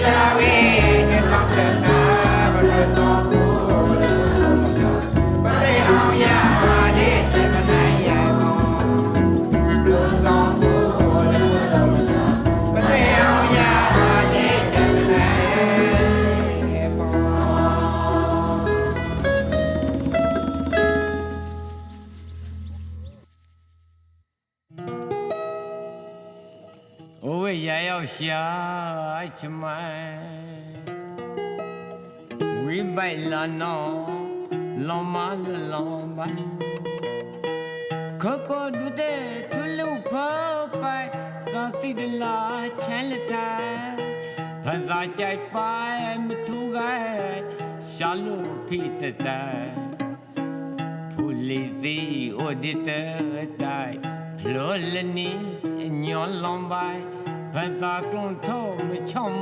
Navidad. 也要下去买。为白了呢，老马的老板，可可都得土路跑白，上地的拉钱了他，他咋在白没土改，下路皮的带。Lizzie odite tai Flolani nyon lombai ထူကဲရှာလို့ဖိ